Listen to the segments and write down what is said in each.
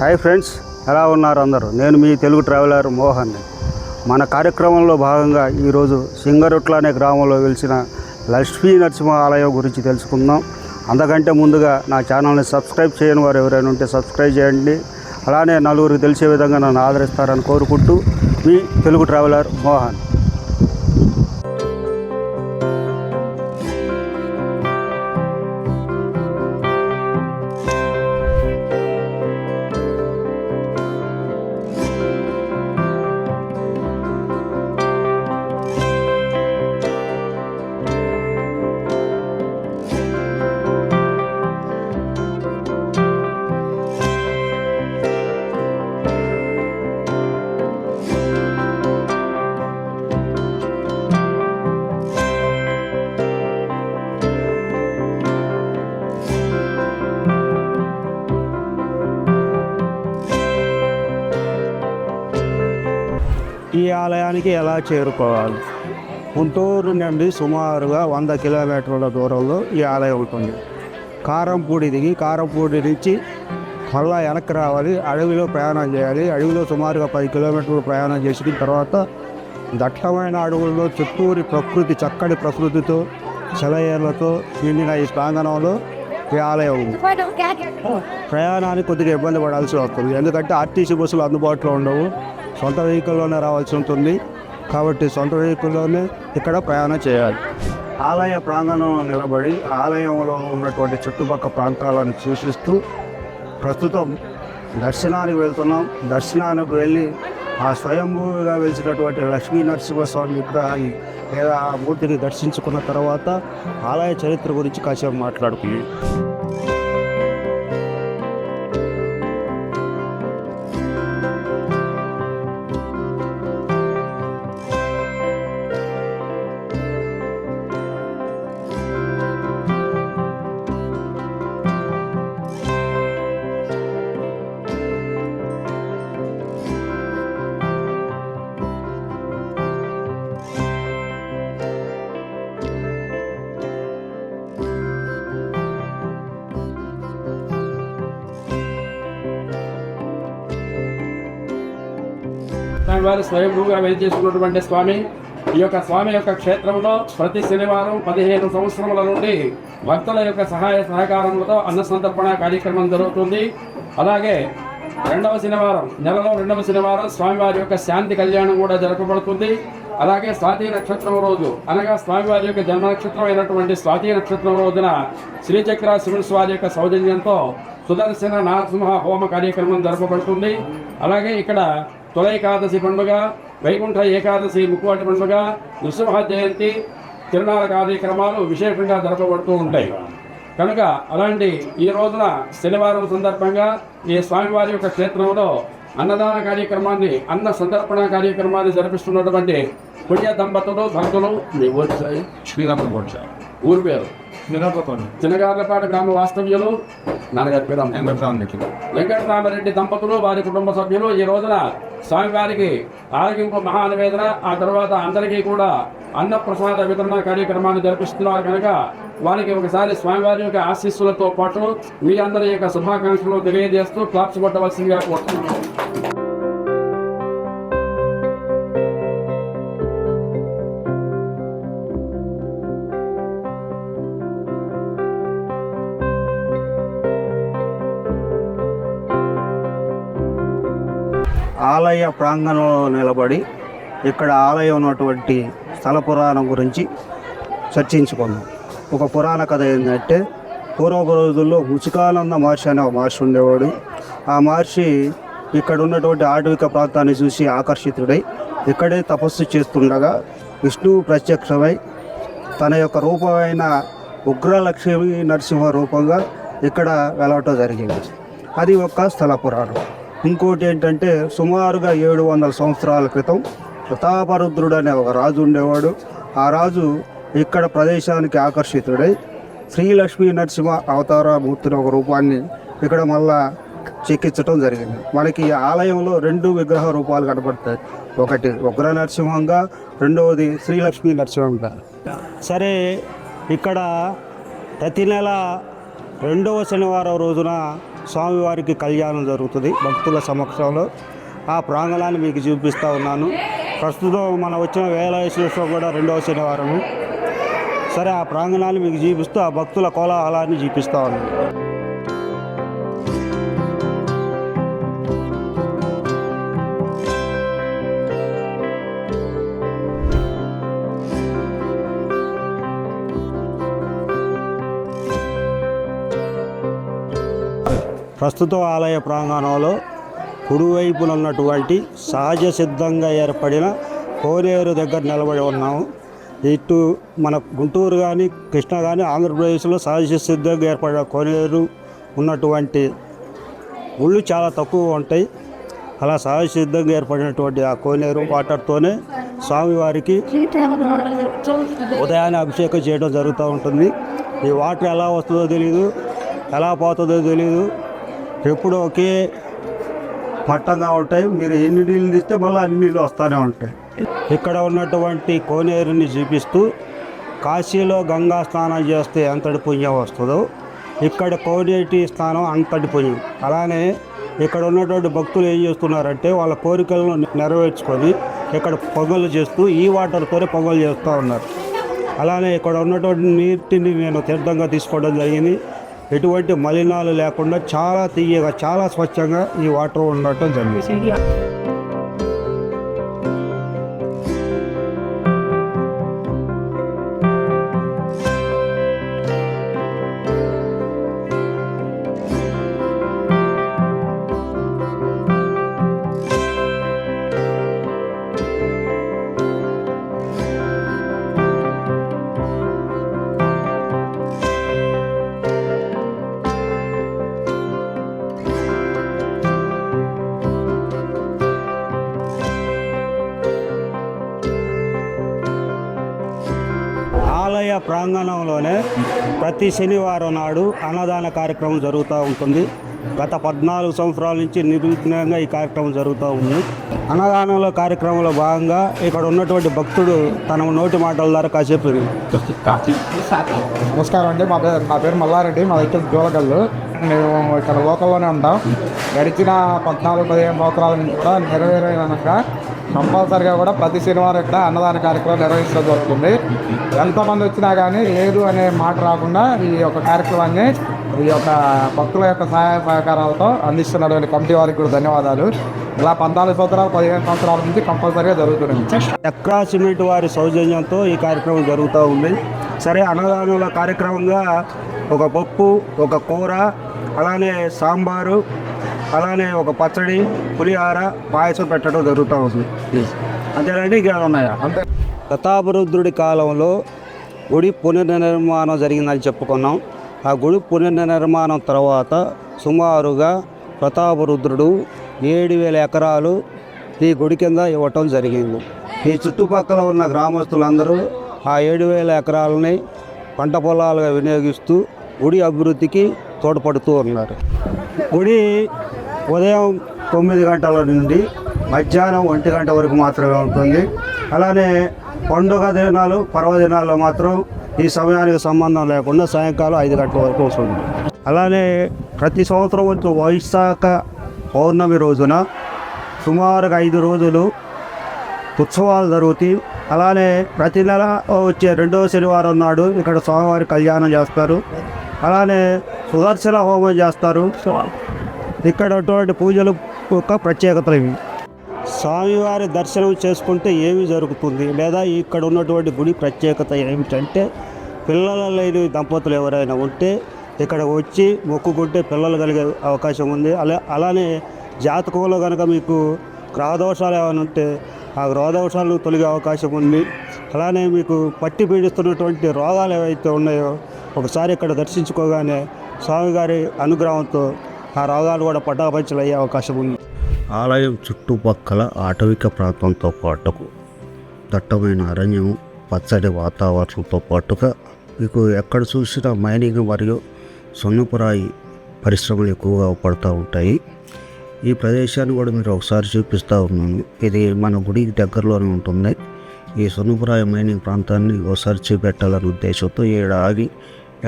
Hi friends ఎలా ఉన్నారు అందరూ? నేను మీ తెలుగు ట్రావెలర్ మోహన్ని మన కార్యక్రమంలో భాగంగా ఈరోజు సింగరొట్ల అనే గ్రామంలో వెలిసిన లక్ష్మీ నరసింహ ఆలయం గురించి తెలుసుకుందాం. అంతకంటే ముందుగా నా ఛానల్ని సబ్స్క్రైబ్ చేయని వారు ఎవరైనా ఉంటే సబ్స్క్రైబ్ చేయండి. అలానే నలుగురికి తెలిసే విధంగా నన్ను ఆదరిస్తారని కోరుకుంటూ మీ తెలుగు ట్రావెలర్ మోహన్. ఆలయానికి ఎలా చేరుకోవాలి? గుంటూరు నుండి సుమారుగా వంద కిలోమీటర్ల దూరంలో ఈ ఆలయం ఉంటుంది. కారంపూడి దిగి కారంపూడి నుంచి మళ్ళా వెనక్కి రావాలి. అడవిలో ప్రయాణం చేయాలి. అడవిలో సుమారుగా పది కిలోమీటర్లు ప్రయాణం చేసిన తర్వాత దట్టమైన అడవుల్లో చుట్టూరి ప్రకృతి చక్కటి ప్రకృతితో సెలయేళ్ళతో నిండిన ఈ ప్రాంగణంలో ఈ ఆలయం ప్రయాణానికి కొద్దిగా ఇబ్బంది పడాల్సి వస్తుంది. ఎందుకంటే ఆర్టీసీ బస్సులు అందుబాటులో ఉండవు. సొంత వెహికల్లోనే రావాల్సి ఉంటుంది. కాబట్టి సొంత వెహికల్లోనే ఇక్కడ ప్రయాణం చేయాలి. ఆలయ ప్రాంగణంలో నిలబడి ఆలయంలో ఉన్నటువంటి చుట్టుపక్కల ప్రాంతాలను సూచిస్తూ ప్రస్తుతం దర్శనానికి వెళ్తున్నాం. దర్శనానికి వెళ్ళి ఆ స్వయంభూగా వెలిసినటువంటి లక్ష్మీ నరసింహస్వామి విగ్రహాన్ని లేదా ఆ మూర్తిని దర్శించుకున్న తర్వాత ఆలయ చరిత్ర గురించి కాసేపు మాట్లాడుకుంది. సత్యనారాయణ వారు స్వయంభూగా చేసుకున్నటువంటి స్వామి ఈ యొక్క స్వామి యొక్క క్షేత్రంలో ప్రతి శనివారం పదిహేను సంవత్సరముల నుండి భక్తుల యొక్క సహాయ సహకారములతో అన్న సంతర్పణ కార్యక్రమం జరుగుతుంది. అలాగే రెండవ శనివారం నెలలో రెండవ శనివారం స్వామివారి యొక్క శాంతి కళ్యాణం కూడా జరపబడుతుంది. అలాగే స్వాతి నక్షత్రం రోజు అనగా స్వామివారి యొక్క జన్మ నక్షత్రం అయినటువంటి స్వాతి నక్షత్రం రోజున శ్రీచక్ర శివుని స్వామి యొక్క సౌజన్యంతో సుదర్శన నారసింహ హోమ కార్యక్రమం జరపబడుతుంది. అలాగే ఇక్కడ తొలైకాదశి పండుగ వైకుంఠ ఏకాదశి ముక్కువాటి పండుగ నృసింహ జయంతి తిరునాళ్ళ కార్యక్రమాలు విశేషంగా జరపబడుతూ ఉంటాయి. కనుక అలాంటి ఈ రోజున శనివారం సందర్భంగా ఈ స్వామివారి యొక్క క్షేత్రంలో అన్నదాన కార్యక్రమాన్ని అన్న సందర్పణ కార్యక్రమాన్ని జరిపిస్తున్నటువంటి పుణ్య దంపతులు భక్తులు మీ ఊరి శ్రీరామకోట పేరు? చిన్నగార్లపాట గ్రామ వాస్తవ్యులు నాన్నగారి పేరు. వెంకటరామరెడ్డి దంపతులు వారి కుటుంబ సభ్యులు ఈ రోజున స్వామివారికి ఆరోగ్యంకు మహానివేదన ఆ తర్వాత అందరికీ కూడా అన్న ప్రసాద వితరణ కార్యక్రమాన్ని జరిపిస్తున్నారు కనుక వారికి ఒకసారి స్వామివారి యొక్క ఆశీస్సులతో పాటు మీ అందరి యొక్క శుభాకాంక్షలు తెలియజేస్తూ క్లాప్స్ కొట్టవలసిందిగా కోరుతున్నాను. ఆలయ ప్రాంగణంలో నిలబడి ఇక్కడ ఆలయం ఉన్నటువంటి స్థల పురాణం గురించి చర్చించుకుందాం. ఒక పురాణ కథ ఏంటంటే పూర్వపు రోజుల్లో ముచికానంద మహర్షి అనే ఒక మహర్షి ఉండేవాడు. ఆ మహర్షి ఇక్కడ ఉన్నటువంటి ఆటవిక ప్రాంతాన్ని చూసి ఆకర్షితుడై ఇక్కడే తపస్సు చేస్తుండగా విష్ణువు ప్రత్యక్షమై తన యొక్క రూపమైన ఉగ్రలక్ష్మి నరసింహ రూపంగా ఇక్కడ వెలవటం జరిగింది. అది ఒక స్థల పురాణం. ఇంకోటి ఏంటంటే సుమారుగా ఏడు వందల సంవత్సరాల క్రితం ప్రతాపరుద్రుడు అనే ఒక రాజు ఉండేవాడు. ఆ రాజు ఇక్కడ ప్రదేశానికి ఆకర్షితుడై శ్రీలక్ష్మీ నరసింహ అవతారమూర్తిని ఒక రూపాన్ని ఇక్కడ మళ్ళా చెక్కించడం జరిగింది. మనకి ఈ ఆలయంలో రెండు విగ్రహ రూపాలు కనబడతాయి ఒకటి ఉగ్ర నరసింహంగా రెండవది శ్రీలక్ష్మీ నరసింహంగా. సరే ఇక్కడ ప్రతి నెల రెండవ శనివారం రోజున స్వామివారికి కళ్యాణం జరుగుతుంది భక్తుల సమక్షంలో. ఆ ప్రాంగణాన్ని మీకు చూపిస్తూ ఉన్నాను. ప్రస్తుతం మనం వచ్చిన వేలాయేశ్వర కూడా రెండవ శనివారము. సరే ఆ ప్రాంగణాన్ని మీకు చూపిస్తూ ఆ భక్తుల కోలాహలాన్ని చూపిస్తూ ఉన్నాను. ప్రస్తుత ఆలయ ప్రాంగణంలో కుడివైపున ఉన్నటువంటి సహజ సిద్ధంగా ఏర్పడిన కోనేరు దగ్గర నిలబడి ఉన్నాము. ఇటు మన గుంటూరు కానీ కృష్ణా కానీ ఆంధ్రప్రదేశ్లో సహజ సిద్ధంగా ఏర్పడిన కోనేరు ఉన్నటువంటి గుళ్ళు చాలా తక్కువ ఉంటాయి. అలా సహజ సిద్ధంగా ఏర్పడినటువంటి ఆ కోనేరు వాటర్తోనే స్వామివారికి ఉదయాన్నే అభిషేకం చేయడం జరుగుతూ ఉంటుంది. ఈ వాటర్ ఎలా వస్తుందో తెలియదు ఎలా పోతుందో తెలియదు ఎప్పుడు ఒకే మట్టంగా ఉంటాయి. మీరు ఎన్ని నీళ్ళు తీస్తే మళ్ళీ అన్ని నీళ్ళు వస్తూనే ఉంటాయి. ఇక్కడ ఉన్నటువంటి కోనేరుని చూపిస్తూ కాశీలో గంగా స్నానం చేస్తే ఎంతటి పుణ్యం వస్తుందో ఇక్కడ కోనేటి స్నానం అంతటి పుణ్యం. అలానే ఇక్కడ ఉన్నటువంటి భక్తులు ఏం చేస్తున్నారంటే వాళ్ళ కోరికలను నెరవేర్చుకొని ఇక్కడ పొగలు చేస్తూ ఈ వాటర్తోనే పొగలు చేస్తూ ఉన్నారు. అలానే ఇక్కడ ఉన్నటువంటి నీటిని నేను తీర్థంగా తీసుకోవడం జరిగింది. ఎటువంటి మలినాలు లేకుండా చాలా తీయగా చాలా స్వచ్ఛంగా ఈ వాటర్ ఉండటం జరిగింది. ప్రాంగణంలోనే ప్రతి శనివారం నాడు అన్నదాన కార్యక్రమం జరుగుతూ ఉంటుంది. గత పద్నాలుగు సంవత్సరాల నుంచి నిర్విఘ్నంగా ఈ కార్యక్రమం జరుగుతూ ఉంది. అన్నదానంలో కార్యక్రమంలో భాగంగా ఇక్కడ ఉన్నటువంటి భక్తుడు తన నోటి మాటల ద్వారా కాసేపు నమస్కారం అండి. మా పేరు నా పేరు మల్లారెడ్డి. మా దగ్గర జోలగల్లు. మేము ఇక్కడ లోకల్లోనే ఉంటాం. గడిచిన పద్నాలుగు పదిహేను సంవత్సరాల నుంచి కూడా నెరవేరేనక కంపల్సరిగా కూడా ప్రతి శనివారం ఇక్కడ అన్నదాన కార్యక్రమం నిర్వహించడం జరుగుతుంది. ఎంతమంది వచ్చినా కానీ లేదు అనే మాట రాకుండా ఈ యొక్క కార్యక్రమాన్ని ఈ యొక్క భక్తుల యొక్క సహాయ సహకారాలతో అందిస్తున్నటువంటి కమిటీ వారికి కూడా ధన్యవాదాలు. ఇలా పద్నాలుగు సంవత్సరాలు పదిహేను సంవత్సరాల నుంచి కంపల్సరిగా జరుగుతుంది చక్రా సిమెంట్ వారి సౌజన్యంతో ఈ కార్యక్రమం జరుగుతూ ఉంది. సరే అన్నదానంలో కార్యక్రమంగా ఒక పప్పు ఒక కూర అలానే సాంబారు అలానే ఒక పచ్చడి పులిహార పాయసం పెట్టడం జరుగుతూ ఉంది. అంతేనండి ఇంకా ఉన్నాయా? అంతే. ప్రతాపరుద్రుడి కాలంలో గుడి పునర్నిర్మాణం జరిగిందని చెప్పుకున్నాం. ఆ గుడి పునర్నిర్మాణం తర్వాత సుమారుగా ప్రతాపరుద్రుడు ఏడు వేల ఎకరాలు ఈ గుడి కింద ఇవ్వటం జరిగింది. ఈ చుట్టుపక్కల ఉన్న గ్రామస్తులందరూ ఆ ఏడు వేల ఎకరాలని పంట పొలాలుగా వినియోగిస్తూ గుడి అభివృద్ధికి తోడ్పడుతూ ఉన్నారు. గుడి ఉదయం తొమ్మిది గంటల నుండి మధ్యాహ్నం ఒంటి గంట వరకు మాత్రమే ఉంటుంది. అలానే పండుగ దినాలు పర్వదినాల్లో మాత్రం ఈ సమయానికి సంబంధం లేకుండా సాయంకాలం ఐదు గంటల వరకు వస్తుంది అలానే ప్రతి సంవత్సరం వచ్చే వైశాఖ పౌర్ణమి రోజున సుమారుగా ఐదు రోజులు ఉత్సవాలు జరుగుతాయి. అలానే ప్రతి నెల వచ్చే రెండవ శనివారం నాడు ఇక్కడ స్వామివారి కళ్యాణం చేస్తారు. అలానే సుదర్శన హోమం చేస్తారు. ఇక్కడ పూజలు యొక్క ప్రత్యేకతలు ఇవి. స్వామివారి దర్శనం చేసుకుంటే ఏమి జరుగుతుంది? లేదా ఇక్కడ ఉన్నటువంటి గుడి ప్రత్యేకత ఏమిటంటే పిల్లల లేని దంపతులు ఎవరైనా ఉంటే ఇక్కడ వచ్చి మొక్కుకుంటే పిల్లలు కలిగే అవకాశం ఉంది. అలా అలానే జాతకంలో కనుక మీకు గ్రహదోషాలు ఏమైనా ఉంటే ఆ గ్రహదోషాలు తొలగే అవకాశం ఉంది. అలానే మీకు పట్టి పీడిస్తున్నటువంటి రోగాలు ఏవైతే ఉన్నాయో ఒకసారి ఇక్కడ దర్శించుకోగానే స్వామివారి అనుగ్రహంతో ఆ రోగాలు కూడా పటాపంచలు అయ్యే అవకాశం ఉంది. ఆలయం చుట్టుపక్కల ఆటవిక ప్రాంతంతో పాటుకు దట్టమైన అరణ్యం పచ్చడి వాతావరణంతో పాటుగా మీకు ఎక్కడ చూసినా మైనింగ్ మరియు సొన్నుపురాయి పరిశ్రమలు ఎక్కువగా పడుతూ ఉంటాయి. ఈ ప్రదేశాన్ని కూడా మీరు ఒకసారి చూపిస్తూ ఉన్నాను. ఇది మన గుడికి దగ్గరలోనే ఉంటుంది. ఈ సొన్నుపురాయి మైనింగ్ ప్రాంతాన్ని ఒకసారి చూపెట్టాలనే ఉద్దేశంతో ఈడ ఆగి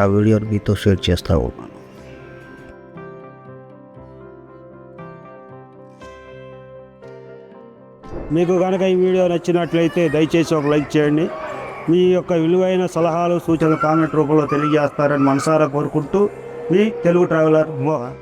ఆ వీడియోని మీతో షేర్ చేస్తూ ఉన్నాను. మీకు కనుక ఈ వీడియో నచ్చినట్లయితే దయచేసి ఒక లైక్ చేయండి. మీ యొక్క విలువైన సలహాలు సూచనలు కామెంట్ రూపంలో తెలియజేస్తారని మనసారా కోరుకుంటూ మీ తెలుగు ట్రావెలర్ మోహన్.